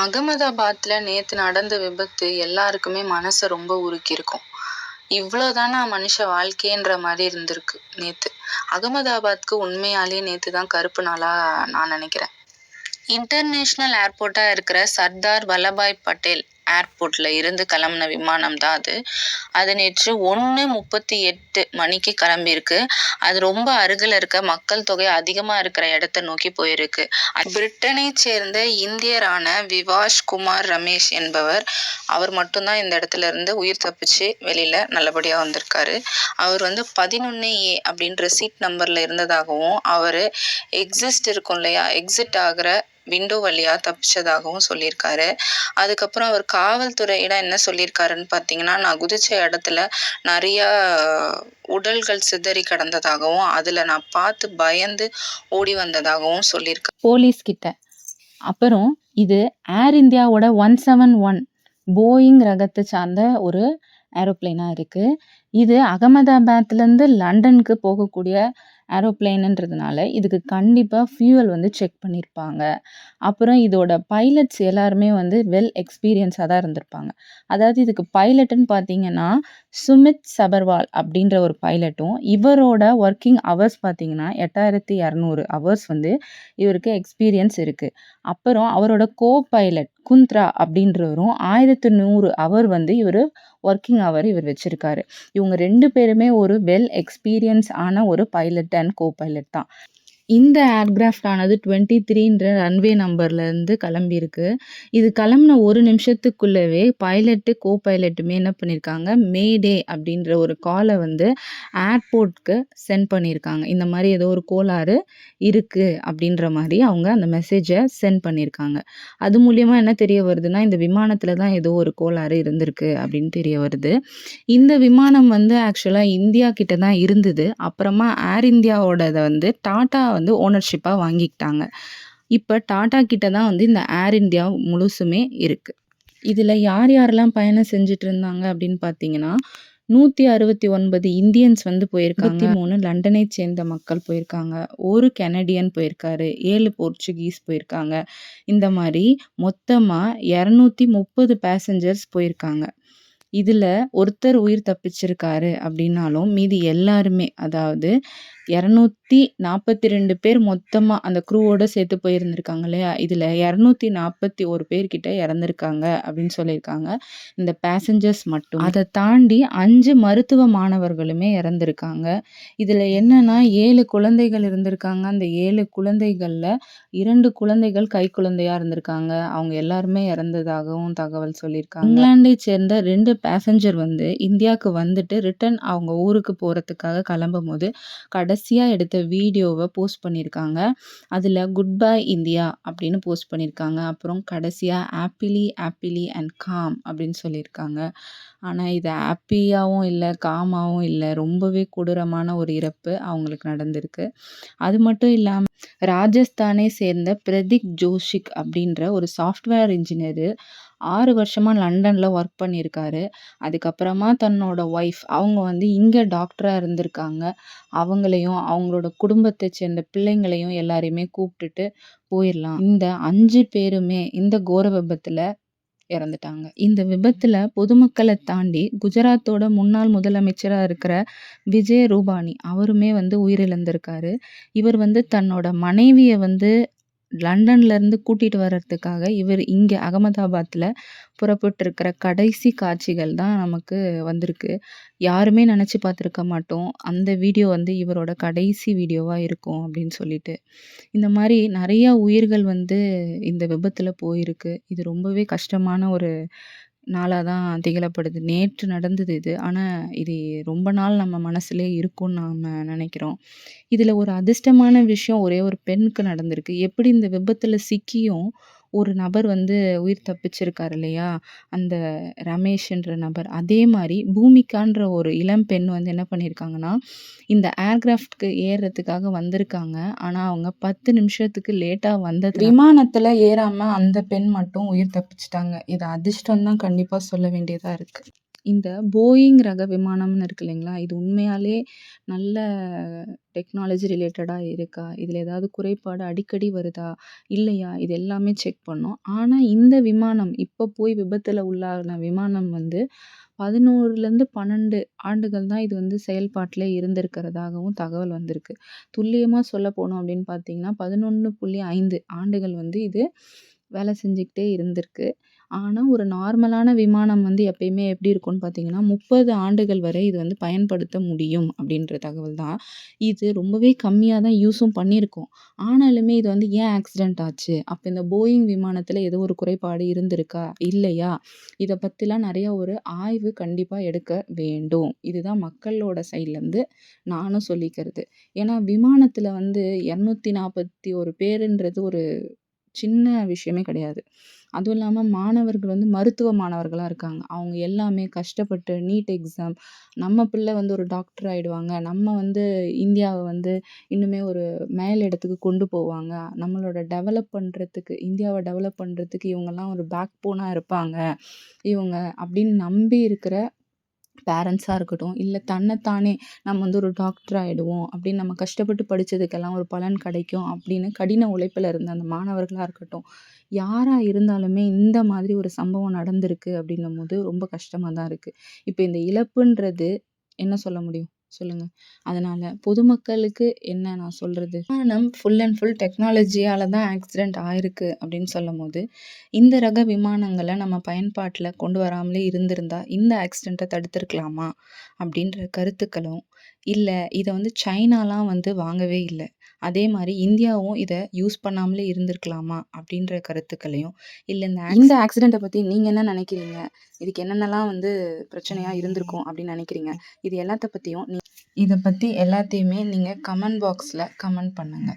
அகமதாபாத்தில் நேற்று நடந்த விபத்து எல்லாருக்குமே மனசை ரொம்ப உருக்கியிருக்கும். இவ்வளோதானா மனுஷ வாழ்க்கைன்ற மாதிரி இருந்திருக்கு நேற்று அகமதாபாத்க்கு உண்மையாலே நேற்று தான் கருப்பு நாளாக நான் நினைக்கிறேன் இன்டர்நேஷ்னல் ஏர்போர்ட்டாக இருக்கிற சர்தார் வல்லபாய் பட்டேல் ஏர்போர்ட்ல இருந்து கிளம்புன விமானம் தான் அது. அது நேற்று ஒன்று முப்பத்தி எட்டு மணிக்கு கிளம்பியிருக்கு. அது ரொம்ப அருகில் இருக்க மக்கள் தொகை அதிகமாக இருக்கிற இடத்த நோக்கி போயிருக்கு. பிரிட்டனை சேர்ந்த இந்தியரான விவாஷ் குமார் ரமேஷ் என்பவர் அவர் மட்டும்தான் இந்த இடத்துல இருந்து உயிர் தப்பிச்சு வெளியில நல்லபடியாக வந்திருக்காரு. அவர் வந்து பதினொன்று ஏ அப்படின்ற சீட் நம்பர்ல இருந்ததாகவும் அவர் எக்ஸிஸ்ட் இருக்கும் இல்லையா எக்ஸிட் ஆகிற விண்டோ வழியாக தப்பிச்சதாகவும் சொல்லியிருக்காரு. அதுக்கப்புறம் அவர் காவல்துறையிடம் என்ன சொல்லியிருக்காருன்னு பார்த்தீங்கன்னா நான் குதிச்ச இடத்துல நிறையா உடல்கள் சிதறி கிடந்ததாகவும் அதில் நான் பார்த்து பயந்து ஓடி வந்ததாகவும் சொல்லியிருக்கேன் போலீஸ் கிட்ட. அப்புறம் இது ஏர் இந்தியாவோட ஒன் செவன் ஒன் போயிங் ரகத்தை சார்ந்த ஒரு ஏரோப்ளைனாக இருக்குது இது அகமதாபாத்லேருந்து லண்டனுக்கு போகக்கூடிய ஏரோப்ளேனுன்றதுனால இதுக்கு கண்டிப்பாக ஃபியூவல் வந்து செக் பண்ணியிருப்பாங்க. அப்புறம் இதோட பைலட்ஸ் எல்லாருமே வந்து வெல் எக்ஸ்பீரியன்ஸாக தான் இருந்திருப்பாங்க. அதாவது இதுக்கு பைலட்டுன்னு பார்த்தீங்கன்னா சுமித் சபர்வால் அப்படின்ற ஒரு பைலட்டும் இவரோட ஒர்க்கிங் ஹவர்ஸ் பார்த்தீங்கன்னா 8200 ஹவர்ஸ் வந்து இவருக்கு எக்ஸ்பீரியன்ஸ் இருக்குது அப்புறம் அவரோட கோ பைலட் குந்த்ரா அப்படின்றவரும் ஆயிரத்து நூறு அவர் வந்து இவரு ஒர்க்கிங் ஹவர் இவர் வச்சுருக்காரு இவங்க ரெண்டு பேருமே ஒரு வெல் எக்ஸ்பீரியன்ஸ் ஆன ஒரு பைலட்டை கோ பைலட் தான். இந்த ஏர்கிராஃப்ட் ஆனது 23ன்ற ரன்வே நம்பர்லேருந்து கிளம்பியிருக்கு. இது கிளம்புன ஒரு நிமிஷத்துக்குள்ளவே பைலட்டு, கோ பைலட்டுமே என்ன பண்ணியிருக்காங்க மேடே அப்படின்ற ஒரு காலை வந்து ஏர்போர்ட்க்கு சென்ட் பண்ணியிருக்காங்க. இந்த மாதிரி ஏதோ ஒரு கோளாறு இருக்குது அப்படின்ற மாதிரி அவங்க அந்த மெசேஜை சென்ட் பண்ணியிருக்காங்க. அது மூலயமா என்ன தெரிய வருதுன்னா இந்த விமானத்தில் தான் ஏதோ ஒரு கோளாறு இருந்திருக்கு அப்படின்னு தெரிய வருது. இந்த விமானம் வந்து ஆக்சுவலாக இந்தியா கிட்ட தான் இருந்தது. அப்புறமா ஏர் இந்தியாவோடத வந்து டாட்டா வந்து ஓனர்ஷிப்பா வாங்கிக்கிட்டாங்க. இப்ப டாடா கிட்ட தான் வந்து இந்த ஏர் இந்தியா முழுசுமே இருக்கு. இதுல யார் யாரெல்லாம் பயணம் செஞ்சுட்டு இருந்தாங்க அப்படின்னு பார்த்தீங்கன்னா 169 இந்தியன்ஸ் வந்து போயிருக்காங்க. 23 லண்டனைச் சேர்ந்த மக்கள் போயிருக்காங்க. 1 கனடியன் போயிருக்காரு. 7 போர்ச்சுகீஸ் போயிருக்காங்க. இந்த மாரி மொத்தமா 230 பேசஞ்சர்ஸ் போயிருக்காங்க. இதுல ஒருத்தர் உயிர் தப்பிச்சிருக்காரு அப்படின்னாலும் மீதி எல்லாருமே அதாவது 242 பேர் மொத்தமாக அந்த க்ரூவோட சேர்த்து போயிருந்திருக்காங்க இல்லையா? இதில் இரநூத்தி நாற்பத்தி ஒரு பேர்கிட்ட இறந்துருக்காங்க அப்படின்னு சொல்லியிருக்காங்க. இந்த பேசஞ்சர்ஸ் மட்டும். அதை தாண்டி அஞ்சு மருத்துவ மாணவர்களுமே இறந்துருக்காங்க இதில் என்னென்னா ஏழு குழந்தைகள் இருந்திருக்காங்க. அந்த ஏழு குழந்தைகளில் இரண்டு குழந்தைகள் கைக்குழந்தையா இருந்திருக்காங்க. அவங்க எல்லாருமே இறந்ததாகவும் தகவல் சொல்லியிருக்காங்க. இங்கிலாண்டை சேர்ந்த ரெண்டு பேசஞ்சர் வந்து இந்தியாவுக்கு வந்துட்டு ரிட்டன் அவங்க ஊருக்கு போறதுக்காக கிளம்பும்போது கடைசியாக எடுத்த வீடியோவை போஸ்ட் பண்ணியிருக்காங்க. அதில் குட் பை இந்தியா அப்படின்னு போஸ்ட் பண்ணியிருக்காங்க. அப்புறம் கடைசியாக ஆப்பிளி ஆப்பிளி அண்ட் காம் அப்படின்னு சொல்லியிருக்காங்க. ஆனால் இது ஆப்பியாகவும் இல்லை காமாகவும் இல்லை ரொம்பவே கொடூரமான ஒரு இறப்பு அவங்களுக்கு நடந்திருக்கு. அது மட்டும் இல்லாமல் ராஜஸ்தானை சேர்ந்த பிரதீக் ஜோஷிக் அப்படின்ற ஒரு சாஃப்ட்வேர் இன்ஜினியரு ஆறு வருஷமாக லண்டனில் ஒர்க் பண்ணியிருக்காரு. அதுக்கப்புறமா தன்னோட ஒய்ஃப் அவங்க வந்து இங்கே டாக்டராக இருந்திருக்காங்க. அவங்களையும், அவங்களோட குடும்பத்தை சேர்ந்த பிள்ளைங்களையும் எல்லாரையுமே கூப்பிட்டுட்டு போயிடலாம் இந்த அஞ்சு பேருமே இந்த கோர விபத்தில் இறந்துட்டாங்க. இந்த விபத்தில் பொதுமக்களை தாண்டி குஜராத்தோட முன்னாள் முதலமைச்சராக இருக்கிற விஜய் ரூபானி அவருமே வந்து உயிரிழந்திருக்காரு. இவர் வந்து தன்னோட மனைவியை வந்து லண்டன்ல இருந்து கூட்டிட்டு வர்றதுக்காக இவர் இங்கே அகமதாபாத்தில் புறப்பட்டிருக்கிற கடைசி காட்சிகள் தான் நமக்கு வந்திருக்கு. யாருமே நினச்சி பார்த்துருக்க மாட்டோம். அந்த வீடியோ வந்து இவரோட கடைசி வீடியோவாக இருக்கும் அப்படின்னு சொல்லிட்டு. இந்த மாதிரி நிறையா உயிர்கள் வந்து இந்த விபத்தில் போயிருக்கு. இது ரொம்பவே கஷ்டமான ஒரு நாளாக தான் திகழப்படுது. நேற்று நடந்தது இது. ஆனா இது ரொம்ப நாள் நம்ம மனசுலயே இருக்கும்னு நாம நினைக்கிறோம். இதுல ஒரு அதிர்ஷ்டமான விஷயம் ஒரே ஒரு பெண்ணுக்கு நடந்திருக்கு. எப்படி இந்த விபத்துல சிக்கியும் ஒரு நபர் வந்து உயிர் தப்பிச்சிருக்காரு இல்லையா? அந்த ரமேஷ்ன்ற நபர். அதே மாதிரி பூமிகான்ற ஒரு இளம் பெண் வந்து என்ன பண்ணியிருக்காங்கன்னா, இந்த ஏர்கிராஃப்ட்க்கு ஏறுறதுக்காக வந்திருக்காங்க. ஆனால் அவங்க 10 நிமிஷத்துக்கு லேட்டாக வந்தது விமானத்தில் ஏறாமல் அந்த பெண் மட்டும் உயிர் தப்பிச்சிட்டாங்க இது அதிர்ஷ்டம் தான் கண்டிப்பாக சொல்ல வேண்டியதாக இருக்குது இந்த போயிங் ரக விமானம்னு இருக்கு இல்லைங்களா? இது உண்மையாலே நல்ல டெக்னாலஜி ரிலேட்டடாக இருக்கா? இதில் ஏதாவது குறைபாடு அடிக்கடி வருதா? இல்லையா? இது எல்லாமே செக் பண்ணோம். ஆனால் இந்த விமானம் இப்போ போய் விபத்தில் உள்ளான விமானம் வந்து 11லருந்து 12 ஆண்டுகள் தான் இது வந்து செயல்பாட்டில் இருந்திருக்கிறதாகவும் தகவல் வந்திருக்கு. துல்லியமா சொல்லப்போனோம் அப்படின்னு பார்த்தீங்கன்னா, 11.5 ஆண்டுகள் வந்து இது வேலை செஞ்சுக்கிட்டே இருந்திருக்கு. ஆனால் ஒரு நார்மலான விமானம் வந்து எப்பயுமே எப்படி இருக்கும்னு பார்த்தீங்கன்னா, 30 ஆண்டுகள் வரை இது வந்து பயன்படுத்த முடியும் அப்படின்ற தகவல் தான். இது ரொம்பவே கம்மியாக தான் யூஸும் பண்ணியிருக்கோம். ஆனாலுமே இது வந்து ஏன் ஆக்சிடென்ட் ஆச்சு? அப்போ இந்த போயிங் விமானத்தில் ஏதோ ஒரு குறைபாடு இருந்திருக்கா? இல்லையா? இதை பற்றிலாம் நிறையா ஒரு ஆய்வு கண்டிப்பாக எடுக்க வேண்டும். இதுதான் மக்களோட சைட்லேருந்து நானும் சொல்லிக்கிறது. ஏன்னா விமானத்தில் வந்து 241 பேருன்றது ஒரு சின்ன விஷயமே கிடையாது. அதுவும் இல்லாமல் மாணவர்கள் வந்து மருத்துவ மாணவர்களாக இருக்காங்க. அவங்க எல்லாமே கஷ்டப்பட்டு நீட் எக்ஸாம் நம்ம பிள்ளை வந்து ஒரு டாக்டர் ஆகிடுவாங்க நம்ம வந்து இந்தியாவை வந்து இன்னுமே ஒரு மேல் இடத்துக்கு கொண்டு போவாங்க. நம்மளோட டெவலப் பண்ணுறதுக்கு இந்தியாவை டெவலப் பண்ணுறதுக்கு இவங்கெல்லாம் ஒரு பேக் போனாக இருப்பாங்க. இவங்க அப்படின்னு நம்பி இருக்கிற பேரண்ட்ஸாக இருக்கட்டும், இல்லை தன்னைத்தானே நம்ம வந்து ஒரு டாக்டர் ஆகிடுவோம் அப்படின்னு நம்ம கஷ்டப்பட்டு படித்ததுக்கெல்லாம் ஒரு பலன் கிடைக்கும் அப்படின்னு கடின உழைப்பில் இருந்த அந்த மாணவர்களாக இருக்கட்டும், யாராக இருந்தாலுமே இந்த மாதிரி ஒரு சம்பவம் நடந்திருக்கு அப்படின்னும் போது ரொம்ப கஷ்டமாக தான் இருக்குது இப்போ இந்த இழப்புன்றது என்ன சொல்ல முடியும்? சொல்லுங்க. அதனால பொதுமக்களுக்கு என்ன நான் சொல்றது? விமானம் ஃபுல் அண்ட் ஃபுல் டெக்னாலஜியால தான் ஆக்சிடென்ட் ஆயிருக்கு அப்படின்னு சொல்லும் போது இந்த ரக விமானங்களை நம்ம பயன்பாட்டில் கொண்டு வராமலே இருந்திருந்தா, இந்த ஆக்சிடெண்ட்டை தடுத்திருக்கலாமா? அப்படின்ற கருத்துக்களும், இல்லை இதை வந்து சைனாலாம் வந்து வாங்கவே இல்லை அதே மாரி இந்தியாவும் இத யூஸ் பண்ணாமலே இருந்திருக்கலாமா? அப்படின்ற கருத்துக்களையும், இல்ல இந்த இந்த ஆக்சிடென்ட்ட பத்தி நீங்க என்ன நெனைக்கிறீங்க? இதுக்கு என்னென்னலாம் வந்து பிரச்சனையா இருந்திருக்கும் அப்படின்னு நெனைக்கிறீங்க? இது எல்லாத்த பத்தியும் நீ இத பத்தி எல்லாத்தையுமே நீங்க கமெண்ட் பாக்ஸ்ல கமெண்ட் பண்ணுங்க.